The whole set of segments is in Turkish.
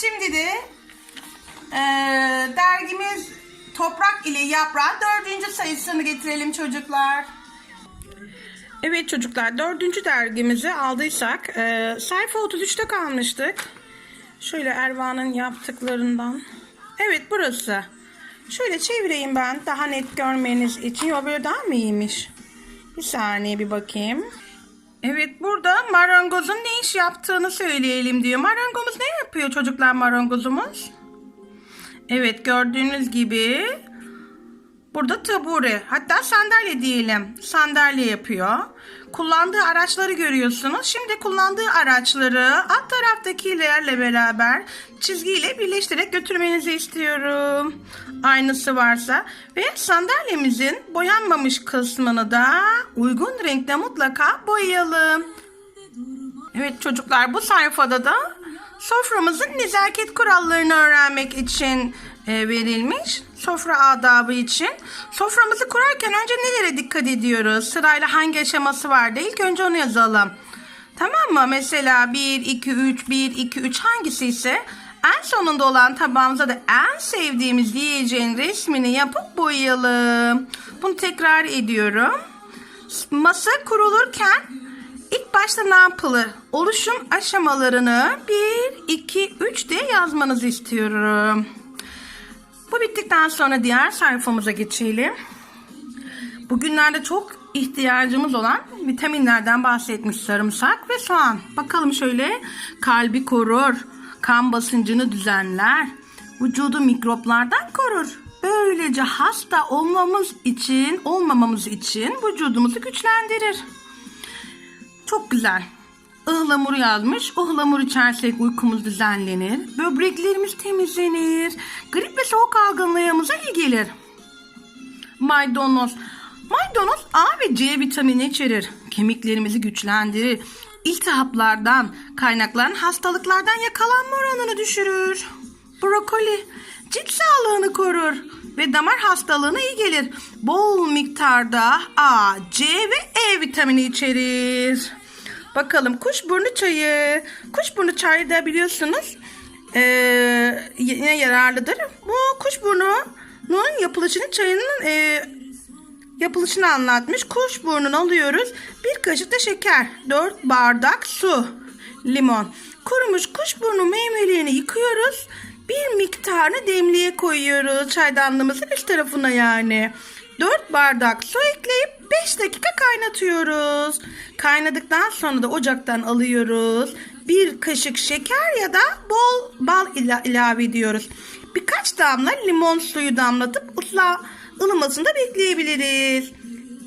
Şimdi de e, dergimiz Toprak ile Yaprağın dördüncü sayısını getirelim çocuklar. Evet çocuklar dördüncü dergimizi aldıysak e, sayfa 33'te kalmıştık. Şöyle Erva'nın yaptıklarından. Evet burası. Şöyle çevireyim ben daha net görmeniz için. Yo böyle daha mı iyiymiş? Bir saniye bir bakayım. Evet burada marangozun ne iş yaptığını söyleyelim diyor. Marangomuz ne yapıyor çocuklar marangozumuz? Evet gördüğünüz gibi burada tabure hatta sandalye diyelim. Sandalye yapıyor. Kullandığı araçları görüyorsunuz. Şimdi kullandığı araçları alt taraftakilerle beraber çizgiyle birleştirerek götürmenizi istiyorum. Aynısı varsa ve sandalyemizin boyanmamış kısmını da uygun renkte mutlaka boyayalım. Evet çocuklar bu sayfada da soframızın nezaket kurallarını öğrenmek için verilmiş. Sofra adabı için. Soframızı kurarken önce nelere dikkat ediyoruz? Sırayla hangi aşaması vardı? İlk önce onu yazalım. Tamam mı? Mesela 1, 2, 3, 1, 2, 3 hangisi ise en sonunda olan tabağımıza da en sevdiğimiz yiyeceğin resmini yapıp boyayalım. Bunu tekrar ediyorum. Masa kurulurken ilk başta ne yapılır? Oluşum aşamalarını 1, 2, 3 diye yazmanızı istiyorum. Bittikten sonra diğer sayfamıza geçelim. Bugünlerde çok ihtiyacımız olan vitaminlerden bahsetmiş sarımsak ve soğan. Bakalım şöyle kalbi korur, kan basıncını düzenler, vücudu mikroplardan korur. Böylece hasta olmamız için, olmamamız için vücudumuzu güçlendirir. Çok güzel. Ihlamur yazmış. Ihlamur içersek uykumuz düzenlenir. Böbreklerimiz temizlenir. Grip ve soğuk algınlığımıza iyi gelir. Maydanoz. Maydanoz A ve C vitamini içerir. Kemiklerimizi güçlendirir. İltihaplardan, kaynaklanan hastalıklardan yakalanma oranını düşürür. Brokoli cilt sağlığını korur ve damar hastalığına iyi gelir. Bol miktarda A, C ve E vitamini içerir. Bakalım kuşburnu çayı. Kuşburnu çayı da biliyorsunuz eee, yine yararlıdır. Bu kuşburnunun yapılışını çayının eee, yapılışını anlatmış. Kuşburnunu alıyoruz. Bir kaşık da şeker. 4 bardak su. Limon. Kurumuş kuşburnu meyvelerini yıkıyoruz. Bir miktarını demliğe koyuyoruz. Çaydanlığımızın üst tarafına yani. 4 bardak su ekleyip 5 dakika kaynatıyoruz. Kaynadıktan sonra da ocaktan alıyoruz. Bir kaşık şeker ya da bol bal ila- ilave ediyoruz. Birkaç damla limon suyu damlatıp ısla ılımasını da bekleyebiliriz.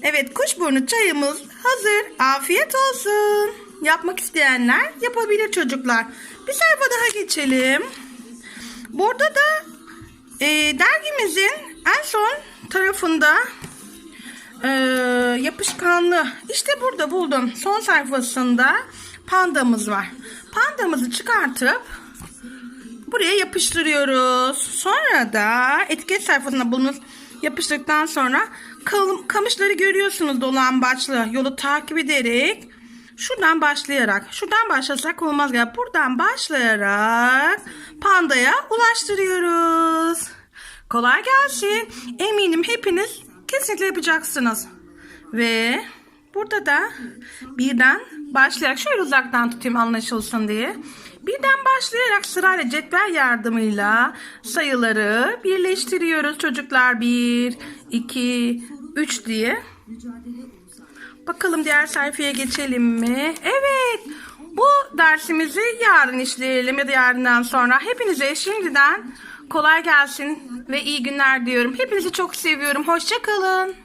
Evet kuşburnu çayımız hazır. Afiyet olsun. Yapmak isteyenler yapabilir çocuklar. Bir sayfa daha geçelim. Burada da e, dergimizin en son tarafında e, yapışkanlı işte burada buldum son sayfasında pandamız var. Pandamızı çıkartıp buraya yapıştırıyoruz. Sonra da etiket sayfasında bunu yapıştırdıktan sonra kamışları görüyorsunuz dolambaçlı yolu takip ederek şuradan başlayarak şuradan başlasak olmaz ya buradan başlayarak pandaya ulaştırıyoruz. Kolay gelsin. Eminim hepiniz kesinlikle yapacaksınız. Ve burada da birden başlayarak şöyle uzaktan tutayım anlaşılsın diye. Birden başlayarak sırayla cetvel yardımıyla sayıları birleştiriyoruz çocuklar. 1, 2, 3 diye. Bakalım diğer sayfaya geçelim mi? Evet. Bu dersimizi yarın işleyelim ya da yarından sonra. Hepinize şimdiden kolay gelsin ve iyi günler diyorum. Hepinizi çok seviyorum. Hoşçakalın.